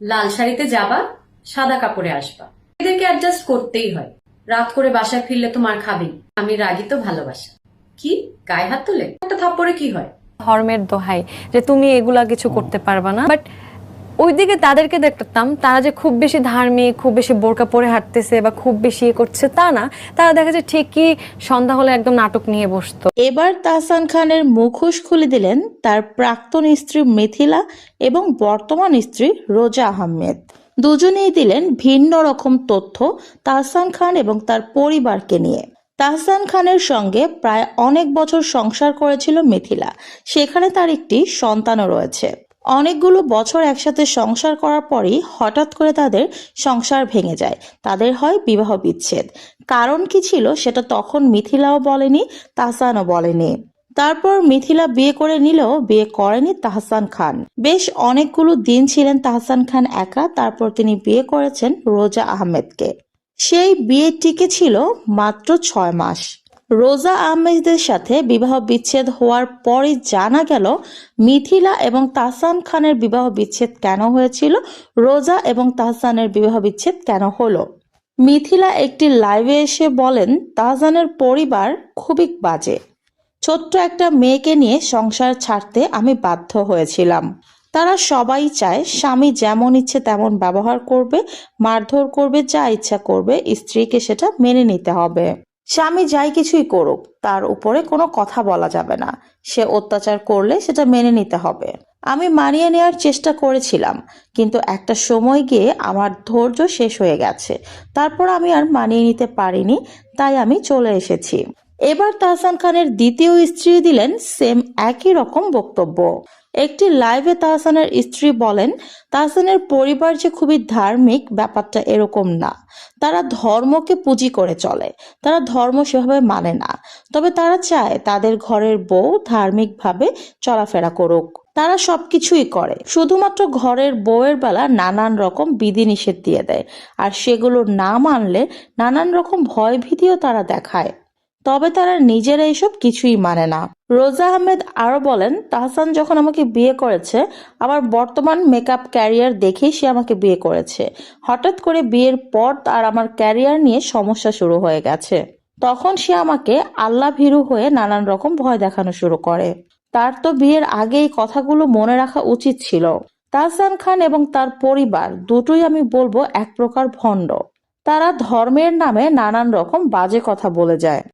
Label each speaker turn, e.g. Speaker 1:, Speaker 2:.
Speaker 1: লাল শাড়িতে যাবা সাদা কাপড়ে আসবা। এদেরকে অ্যাডজাস্ট করতেই হয়। রাত করে বাসায় ফিরলে তো মার খাবেই। আমি রাগি তো ভালোবাসা। কি? গায়ে হাত তোলে? একটা থাপ্পড়ে কি হয়?
Speaker 2: ধর্মের দোহাই যে তুমি এগুলা কিছু করতে পারবা না। বাট ওইদিকে তাদেরকে দেখতাম, তারা যে খুব বেশি ধার্মিক, খুব বেশি বোরকা পরে হাঁটতেছে বা খুব বেশি ইয়ে করছে তা না। তারা দেখা যায় ঠিকই সন্ধ্যা হলে একদম নাটক নিয়ে বসতো।
Speaker 3: এবার তাহসান খানের মুখোশ খুলে দিলেন তার প্রাক্তন স্ত্রী মিথিলা এবং বর্তমান স্ত্রী রোজা আহমেদ। দুজনেই দিলেন ভিন্ন রকম তথ্য তাহসান খান এবং তার পরিবারকে নিয়ে। তাহসান খানের সঙ্গে প্রায় অনেক বছর সংসার করেছিল মিথিলা। সেখানে তার একটি সন্তানও রয়েছে। অনেকগুলো বছর একসাথে সংসার করার পরই হঠাৎ করে তাদের সংসার ভেঙে যায়। তাদের হয় বিবাহ বিচ্ছেদ। কারণ কি ছিল সেটা তখন মিথিলাও বলেনি, তাহসানও বলেনি। তারপর মিথিলা বিয়ে করে নিলেও বিয়ে করেনি তাহসান খান। বেশ অনেকগুলো দিন ছিলেন তাহসান খান একা, তারপর তিনি বিয়ে করেছেন রোজা আহমেদকে। সেই বিয়ে টিকে ছিল মাত্র ছয় মাস। রোজা আহমেদের সাথে বিবাহ বিচ্ছেদ হওয়ার পরই জানা গেল, মিথিলা এবং তাহসান খানের বিবাহ বিচ্ছেদ কেন হয়েছিল, রোজা এবং তাহসানের বিবাহ বিচ্ছেদ কেন হলো? মিথিলা একটি লাইভে এসে বলেন, তাহসানের পরিবার খুবই বাজে। ছোট্ট একটা মেয়েকে নিয়ে সংসার ছাড়তে আমি বাধ্য হয়েছিলাম। তারা সবাই চায় স্বামী যেমন ইচ্ছে তেমন ব্যবহার করবে, মারধর করবে, যা ইচ্ছা করবে, স্ত্রীকে সেটা মেনে নিতে হবে। স্বামী যাই কিছুই করুক, তার উপরে কোনো কথা বলা যাবে না। সে অত্যাচার করলে সেটা মেনে নিতে হবে। আমি মানিয়ে নেওয়ার চেষ্টা করেছিলাম, কিন্তু একটা সময় গিয়ে আমার ধৈর্য শেষ হয়ে গেছে। তারপর আমি আর মানিয়ে নিতে পারিনি, তাই আমি চলে এসেছি। এবার তাহসান খানের দ্বিতীয় স্ত্রী দিলেন সেম একই রকম বক্তব্য। একটি লাইভে তাহসানের স্ত্রী বলেন, তাহসানের পরিবার যে খুবই ধার্মিক, ব্যাপারটা এরকম না। তারা ধর্মকে পুঁজি করে চলে। তারা ধর্ম সেভাবে মানে না। তবে তারা চায় তাদের ঘরের বউ ধার্মিকভাবে চলাফেরা করুক। তারা সবকিছুই করে। শুধুমাত্র ঘরের বউয়ের বেলা নানান রকম বিধিনিষেধ দিয়ে দেয়। আর সেগুলো না মানলে নানান রকম ভয় ভীতিও তারা দেখায়। তবে তারা নিজেরা এসব কিছুই মানে না। রোজা আহমেদ আরও বলেন, তাহসান যখন আমাকে বিয়ে করেছে, আমার বর্তমান মেকআপ ক্যারিয়ার দেখেই সে আমাকে বিয়ে করেছে। হঠাৎ করে বিয়ের পর তার আমার ক্যারিয়ার নিয়ে সমস্যা শুরু হয়ে গেছে। তখন সে আমাকে আল্লাহ ভীরু হয়ে নানান রকম ভয় দেখানো শুরু করে। তার তো বিয়ের আগে এই কথাগুলো মনে রাখা উচিত ছিল। তাহসান খান এবং তার পরিবার দুটোই আমি বলব এক প্রকার ভণ্ড। তারা ধর্মের নামে নানান রকম বাজে কথা বলে যায়।